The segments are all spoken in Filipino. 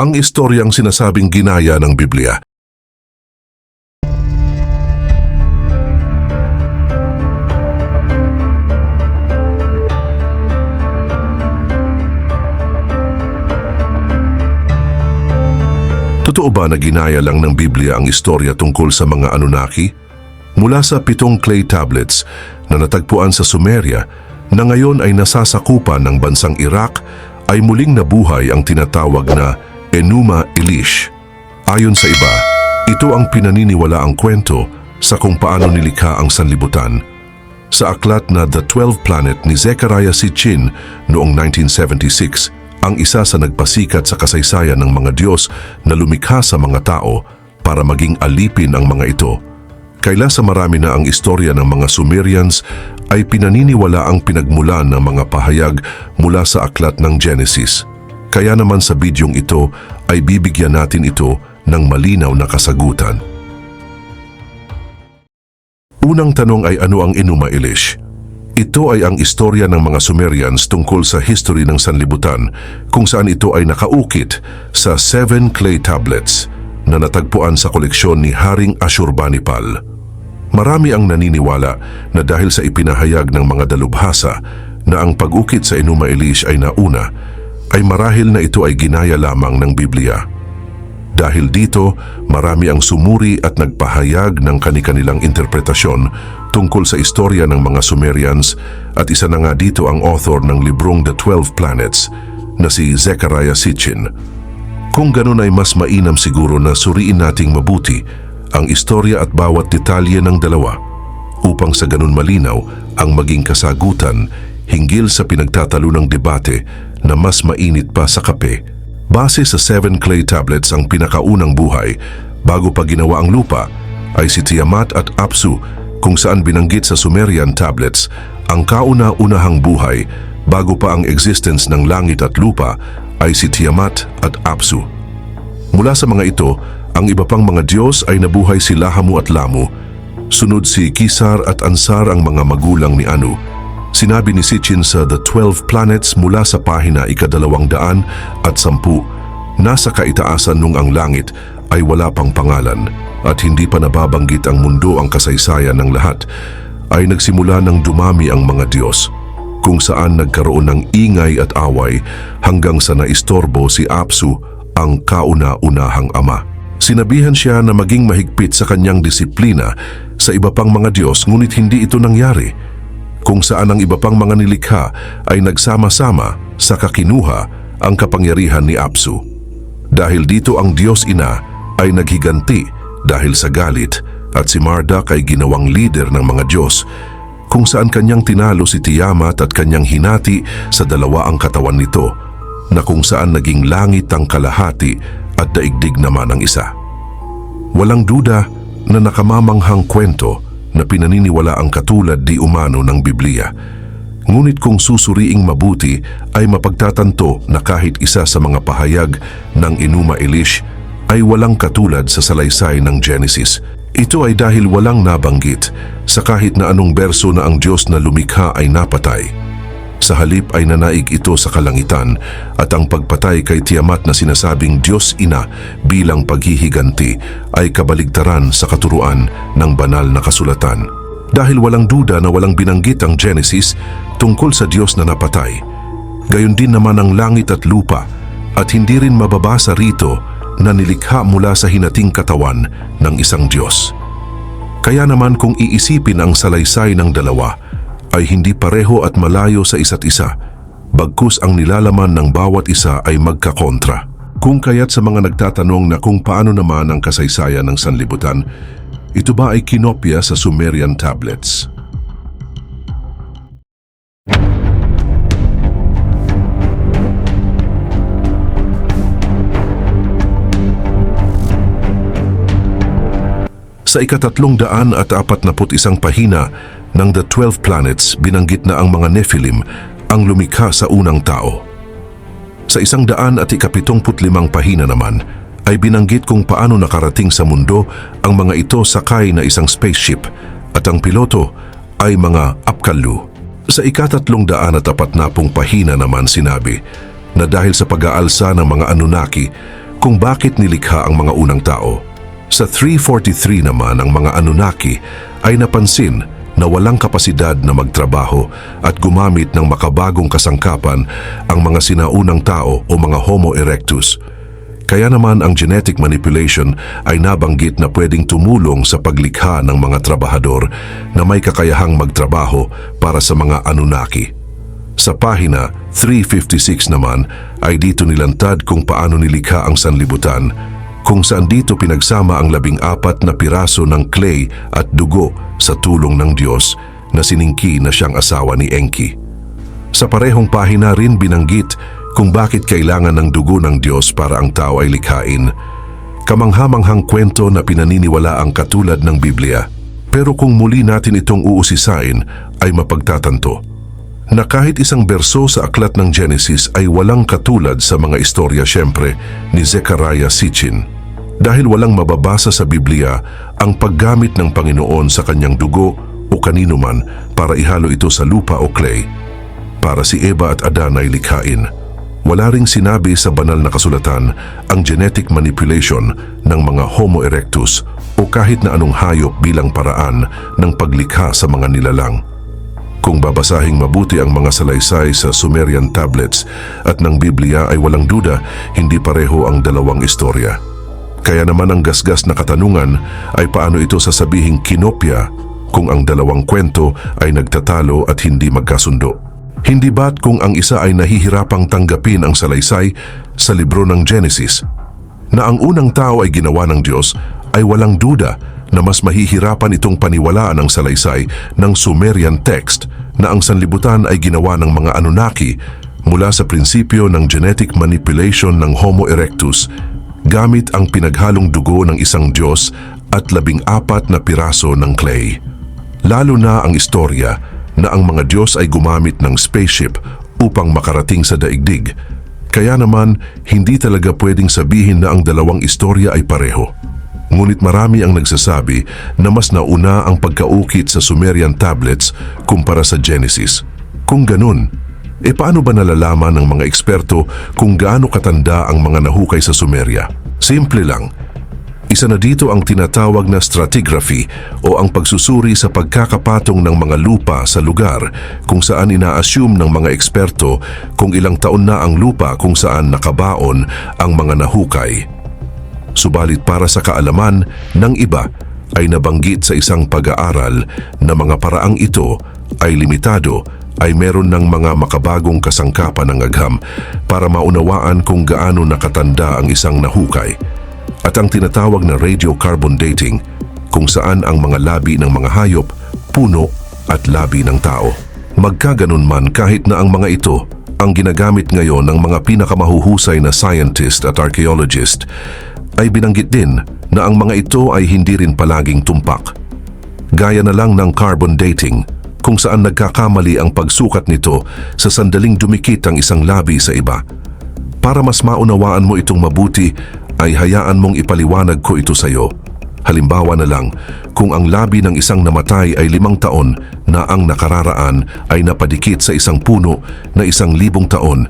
ang istoryang sinasabing ginaya ng Biblia. Totoo ba na ginaya lang ng Biblia ang istorya tungkol sa mga Anunnaki? Mula sa pitong clay tablets na natagpuan sa Sumeria na ngayon ay nasasakupan ng bansang Iraq ay muling nabuhay ang tinatawag na Enuma Elish. Ayon sa iba, ito ang pinaniniwalaang kwento sa kung paano nilikha ang sanlibutan. Sa aklat na The Twelve Planet ni Zechariah Sitchin noong 1976, ang isa sa nagpasikat sa kasaysayan ng mga Diyos na lumikha sa mga tao para maging alipin ang mga ito. Kaila sa marami na ang istorya ng mga Sumerians ay pinaniniwala ang pinagmulan ng mga pahayag mula sa aklat ng Genesis. Kaya naman sa bidyong ito ay bibigyan natin ito ng malinaw na kasagutan. Unang tanong ay ano ang Enuma Elish? Ito ay ang istorya ng mga Sumerians tungkol sa history ng sanlibutan kung saan ito ay nakaukit sa seven clay tablets na natagpuan sa koleksyon ni Haring Ashurbanipal. Marami ang naniniwala na dahil sa ipinahayag ng mga dalubhasa na ang pag-ukit sa Enuma Elish ay nauna, ay marahil na ito ay ginaya lamang ng Biblia. Dahil dito, marami ang sumuri at nagpahayag ng kani-kanilang interpretasyon tungkol sa istorya ng mga Sumerians at isa na nga dito ang author ng librong The Twelve Planets na si Zechariah Sitchin. Kung ganun ay mas mainam siguro na suriin nating mabuti ang istorya at bawat detalye ng dalawa upang sa ganun malinaw ang maging kasagutan hinggil sa pinagtatalo ng debate na mas mainit pa sa kape. Base sa seven clay tablets ang pinakaunang buhay bago pa ginawa ang lupa ay si Tiamat at Apsu kung saan binanggit sa Sumerian tablets ang kauna-unahang buhay bago pa ang existence ng langit at lupa ay si Tiamat at Apsu. Mula sa mga ito, ang iba pang mga Diyos ay nabuhay si Lahamu at Lamu. Sunod si Kisar at Ansar ang mga magulang ni Anu. Sinabi ni Sitchin sa The Twelve Planets mula sa pahina ikadalawang daan at sampu, nasa kaitaasan nung ang langit ay wala pang pangalan at hindi pa nababanggit ang mundo ang kasaysayan ng lahat, ay nagsimula ng dumami ang mga Diyos kung saan nagkaroon ng ingay at away hanggang sa naistorbo si Apsu ang kauna-unahang ama. Sinabihan siya na maging mahigpit sa kanyang disiplina sa iba pang mga Diyos ngunit hindi ito nangyari. Kung saan ang iba pang mga nilikha ay nagsama-sama sa kakinuha ang kapangyarihan ni Apsu. Dahil dito ang Diyos Ina ay naghiganti dahil sa galit at si Marduk ay ginawang leader ng mga Diyos kung saan kanyang tinalo si Tiamat at kanyang hinati sa dalawa ang katawan nito na kung saan naging langit ang kalahati at daigdig naman ang isa. Walang duda na nakamamanghang kwento na pinaniniwala ang katulad di umano ng Biblia. Ngunit kung susuriing mabuti ay mapagtatanto na kahit isa sa mga pahayag ng Enuma Elish ay walang katulad sa salaysay ng Genesis. Ito ay dahil walang nabanggit sa kahit na anong berso na ang Diyos na lumikha ay napatay. Sa halip ay nanaig ito sa kalangitan at ang pagpatay kay Tiamat na sinasabing Diyos Ina bilang paghihiganti ay kabaligtaran sa katuruan ng banal na kasulatan. Dahil walang duda na walang binanggit ang Genesis tungkol sa Diyos na napatay. Gayon din naman ang langit at lupa at hindi rin mababasa rito na nilikha mula sa hinating katawan ng isang Diyos. Kaya naman kung iisipin ang salaysay ng dalawa, ay hindi pareho at malayo sa isa't isa, bagkus ang nilalaman ng bawat isa ay magkakontra. Kung kaya't sa mga nagtatanong na kung paano naman ang kasaysayan ng sanlibutan, ito ba ay kinopya sa Sumerian tablets? Sa ikatatlong daan at apat na isang pahina ng The Twelve Planets, binanggit na ang mga Nephilim ang lumikha sa unang tao. Sa isang daan at ikapitongput limang pahina naman, ay binanggit kung paano nakarating sa mundo ang mga ito sakay na isang spaceship at ang piloto ay mga Apkallu. Sa ikatatlong daan at apat na pung pahina naman sinabi na dahil sa pag-aalsa ng mga Anunnaki, kung bakit nilikha ang mga unang tao. Sa 343 naman ang mga Anunnaki ay napansin na walang kapasidad na magtrabaho at gumamit ng makabagong kasangkapan ang mga sinaunang tao o mga Homo erectus. Kaya naman ang genetic manipulation ay nabanggit na pwedeng tumulong sa paglikha ng mga trabahador na may kakayahang magtrabaho para sa mga Anunnaki. Sa pahina 356 naman ay dito nilantad kung paano nilikha ang sanlibutan kung saan dito pinagsama ang labing apat na piraso ng clay at dugo sa tulong ng Diyos na siningki na siyang asawa ni Enki. Sa parehong pahina rin binanggit kung bakit kailangan ng dugo ng Diyos para ang tao ay likhain. Kamanghamanghang kwento na pinaniniwala ang katulad ng Biblia. Pero kung muli natin itong uusisain ay mapagtatanto na kahit isang berso sa aklat ng Genesis ay walang katulad sa mga istorya siyempre ni Zechariah Sitchin. Dahil walang mababasa sa Biblia ang paggamit ng Panginoon sa kanyang dugo o kanino man para ihalo ito sa lupa o clay. Para si Eva at Adan ay likhain. Wala ring sinabi sa banal na kasulatan ang genetic manipulation ng mga Homo erectus o kahit na anong hayop bilang paraan ng paglikha sa mga nilalang. Kung babasahing mabuti ang mga salaysay sa Sumerian tablets at ng Biblia ay walang duda, hindi pareho ang dalawang istorya. Kaya naman ang gasgas na katanungan ay paano ito sasabihing kinopya kung ang dalawang kwento ay nagtatalo at hindi magkasundo. Hindi ba't kung ang isa ay nahihirapang tanggapin ang salaysay sa libro ng Genesis, na ang unang tao ay ginawa ng Diyos ay walang duda na mas mahihirapan itong paniwalaan ang salaysay ng Sumerian text na ang sanlibutan ay ginawa ng mga Anunnaki mula sa prinsipyo ng genetic manipulation ng Homo erectus gamit ang pinaghalong dugo ng isang Diyos at labing apat na piraso ng clay. Lalo na ang istorya na ang mga Diyos ay gumamit ng spaceship upang makarating sa daigdig. Kaya naman, hindi talaga pwedeng sabihin na ang dalawang istorya ay pareho. Ngunit marami ang nagsasabi na mas nauna ang pagkaukit sa Sumerian tablets kumpara sa Genesis. Kung ganun, e paano ba nalalaman ng mga eksperto kung gaano katanda ang mga nahukay sa Sumeria? Simple lang. Isa na dito ang tinatawag na stratigraphy o ang pagsusuri sa pagkakapatong ng mga lupa sa lugar kung saan ina-assume ng mga eksperto kung ilang taon na ang lupa kung saan nakabaon ang mga nahukay. Subalit para sa kaalaman ng iba ay nabanggit sa isang pag-aaral na mga paraang ito ay limitado ay meron ng mga makabagong kasangkapan ng agham para maunawaan kung gaano nakatanda ang isang nahukay. At ang tinatawag na radiocarbon dating kung saan ang mga labi ng mga hayop, puno at labi ng tao. Magkaganon man kahit na ang mga ito ang ginagamit ngayon ng mga pinakamahuhusay na scientist at archaeologist ay binanggit din na ang mga ito ay hindi rin palaging tumpak. Gaya na lang ng carbon dating kung saan nagkakamali ang pagsukat nito sa sandaling dumikit ang isang labi sa iba. Para mas maunawaan mo itong mabuti ay hayaan mong ipaliwanag ko ito sa iyo. Halimbawa na lang, kung ang labi ng isang namatay ay limang taon na ang nakararaan ay napadikit sa isang puno na isang libong taon,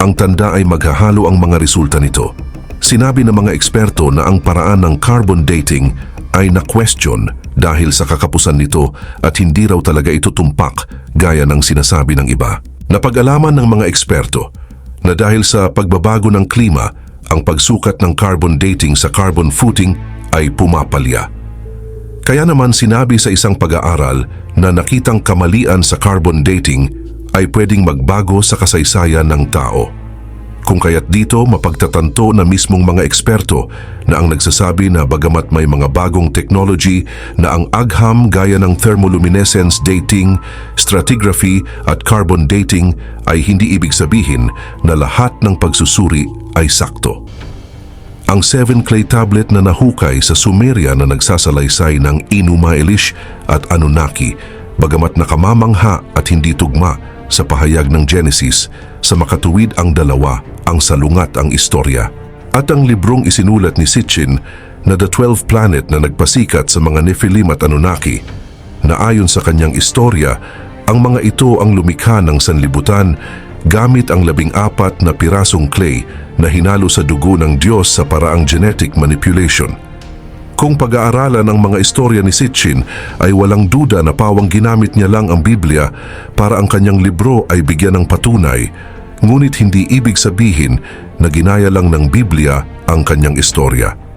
ang tanda ay maghahalo ang mga resulta nito. Sinabi ng mga eksperto na ang paraan ng carbon dating ay na-question dahil sa kakapusan nito at hindi raw talaga ito tumpak gaya ng sinasabi ng iba. Napag-alaman ng mga eksperto na dahil sa pagbabago ng klima, ang pagsukat ng carbon dating sa carbon footing ay pumapalya. Kaya naman sinabi sa isang pag-aaral na nakitang kamalian sa carbon dating ay pwedeng magbago sa kasaysayan ng tao. Kung kaya't dito mapagtatanto na mismong mga eksperto na ang nagsasabi na bagamat may mga bagong technology na ang agham gaya ng thermoluminescence dating, stratigraphy at carbon dating ay hindi ibig sabihin na lahat ng pagsusuri ay sakto. Ang seven clay tablet na nahukay sa Sumeria na nagsasalaysay ng Inuma Elish at Anunnaki, bagamat nakamamangha at hindi tugma sa pahayag ng Genesis, sa makatuwid ang dalawa, ang salungat ang istorya. At ang librong isinulat ni Sitchin na The Twelve Planet na nagpasikat sa mga Nephilim at Anunnaki, na ayon sa kanyang istorya, ang mga ito ang lumikha ng sanlibutan gamit ang labing apat na pirasong clay na hinalo sa dugo ng Diyos sa paraang genetic manipulation. Kung pag-aaralan ang mga istorya ni Sitchin ay walang duda na pawang ginamit niya lang ang Biblia para ang kanyang libro ay bigyan ng patunay, ngunit hindi ibig sabihin na ginaya lang ng Biblia ang kanyang istorya.